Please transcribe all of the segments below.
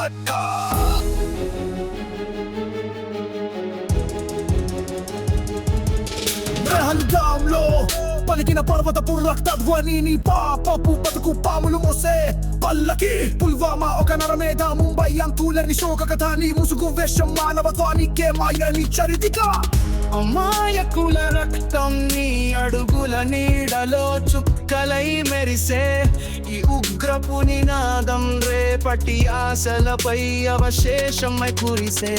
కథ పలికిన పర్వతపు రక్తధ్వనిని పాపపు బతుకు పాములు మోసే పల్లకి పుల్వామా ఒక నరమేధ ముంబై అంతులని శోక కథ నీ ముసుగు వేషం మానవత్వానికే మాయని చరితిగా అమాయకుల రక్తం నీ అడుగుల నీడలో చుక్కలై మెరిసే ఈ ఉగ్రపు నినాదం పట్టి ఆశలపై అవశేషమై కురిసే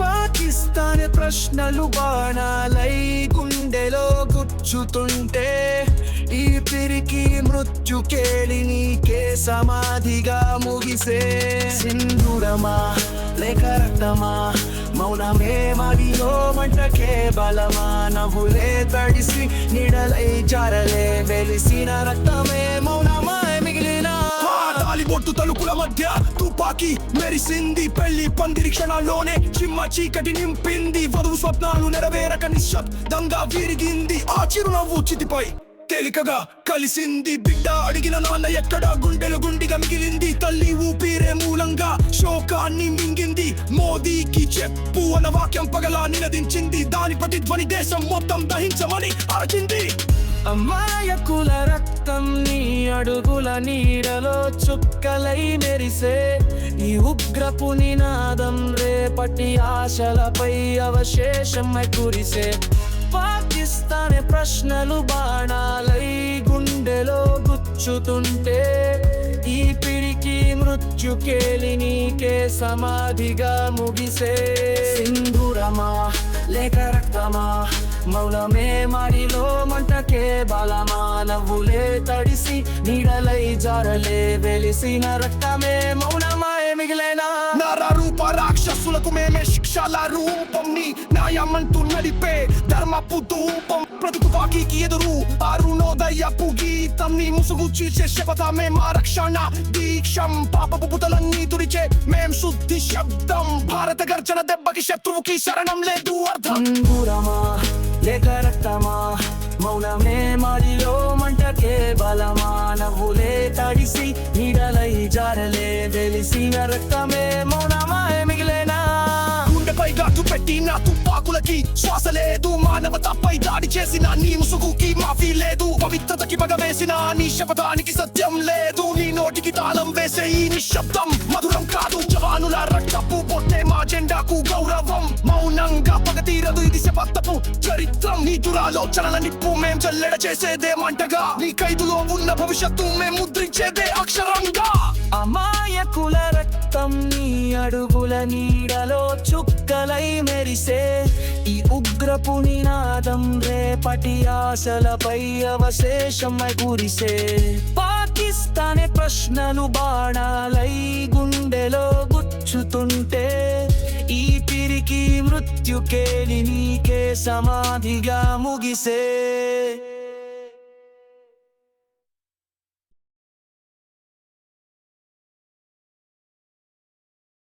పాకిస్తాన్ ప్రశ్నలు బాణాలై గుండెలో గుచ్చుతుంటే ఈ పిరికి మృత్యుకేళి నీకే సమాధిగా ముగిసే. సింధురమా లేక రక్తమా? మౌనమే మడిలో మంటకే బలమా నవ్వులే తడిసి నిడలై జారలే వెలిసిన రక్తం పాదాలి తలుపుల మధ్య తుపాకీ మెరిసింది. పెళ్ళి పందిరి క్షణాల్లోనే చిమ్మ చీకటి నింపింది. వధువు స్వప్నాలు నెరవేరక నిశ్శబ్దంగా విరిగింది. ఆ చిరునవ్వు చితిపై తేలికగా కలిసింది. బిడ్డ అడిగిన నాన్న ఎక్కడ? గుండెలు గుండిగా మిగిలింది. తల్లి ఊపిరే మూలంగా శోకాన్ని మింగింది. మోదీకి చెప్పు అన్న వాక్యం పగలా నినదించింది. దాని ప్రతిధ్వని దేశం మొత్తం దహించమని అరచింది. అమాయకుల రక్తం నీ అడుగుల నీడలో చుక్కలై మెరిసే ఈ ఉగ్రపు నినాదం రేపటి ఆశలపై అవశేషమై కురిసే. పాకిస్తాన్ ప్రశ్నలు బాణాలై గుండెలో గుచ్చుతుంటే ఈ పిడికి మృత్యుకేలి నీకే సమాధిగా ముగిసే. సింధురమా లేక రక్తమా? మౌనమే మడిలో మంటకే బలమా నవ్వులే తడిసి నీడలై జారలే వెలిసిన రక్తమే మౌనమాయ మిగిలేనా? నర రూప రాక్షసులకు మేమే శిక్షల రూపం నీ న్యాయమంటూ నడిపే ధర్మపు ధూపం. ప్రతిపాకి ఎదురు అరుణోదయపు గీతం నీ ముసుగు చీల్చే శపథమే మా రక్షణ దీక్షం. పాపపు పుటలన్నీ తుడిచే మేం శుద్ధి శబ్దం. భారత గర్జన దెబ్బకి శత్రువుకి శరణం లేదు అర్థం. అంగురమా లేక రక్తమా మౌనమే మడిలో మంటకే బలమా నవ్వులే తడిసి నీడలై జారలే తెలిసిన రక్తమే మౌనమా మిగిలేనా? గుండెపై ఘాటు పెట్టి నా తుపాకులకి శ్వాస లేదు. మానవతపై దాడి చేసిన నీ ముసుగుకి మాఫీ లేదు. పవిత్రతకి పగ వేసిన నీ శపథానికి సత్యం లేదు. నీ నోటికి తాళం వేసే ఈ నిశ్శబ్దం మధురం కాదు. జవానుల రక్తపు పొట్టే మా జెండాకు గౌరవం. మౌనంగా పగ తీరదు ఇది శపథపు చరిత్రం. నీ దురాలోచనల నిప్పు మేం జల్లెడ చేసేదే మంటగా. నీ ఖైదులో ఉన్న భవిష్యత్తు మేం ముద్రించేదే అక్షరంగా. అమాయకుల రక్తం నీ అడుగుల నీడలో చుక్కలై మెరిసే ఈ ఉగ్రపు నినాదం రేపటి ఆశలపై అవశేషమై కురిసే. పాకిస్తాన్ ప్రశ్నలు బాణాలై గుండెలో గుచ్చుతుంటే ఈ పిరికి మృత్యుకేలి నీకే సమాధిగా ముగిసే.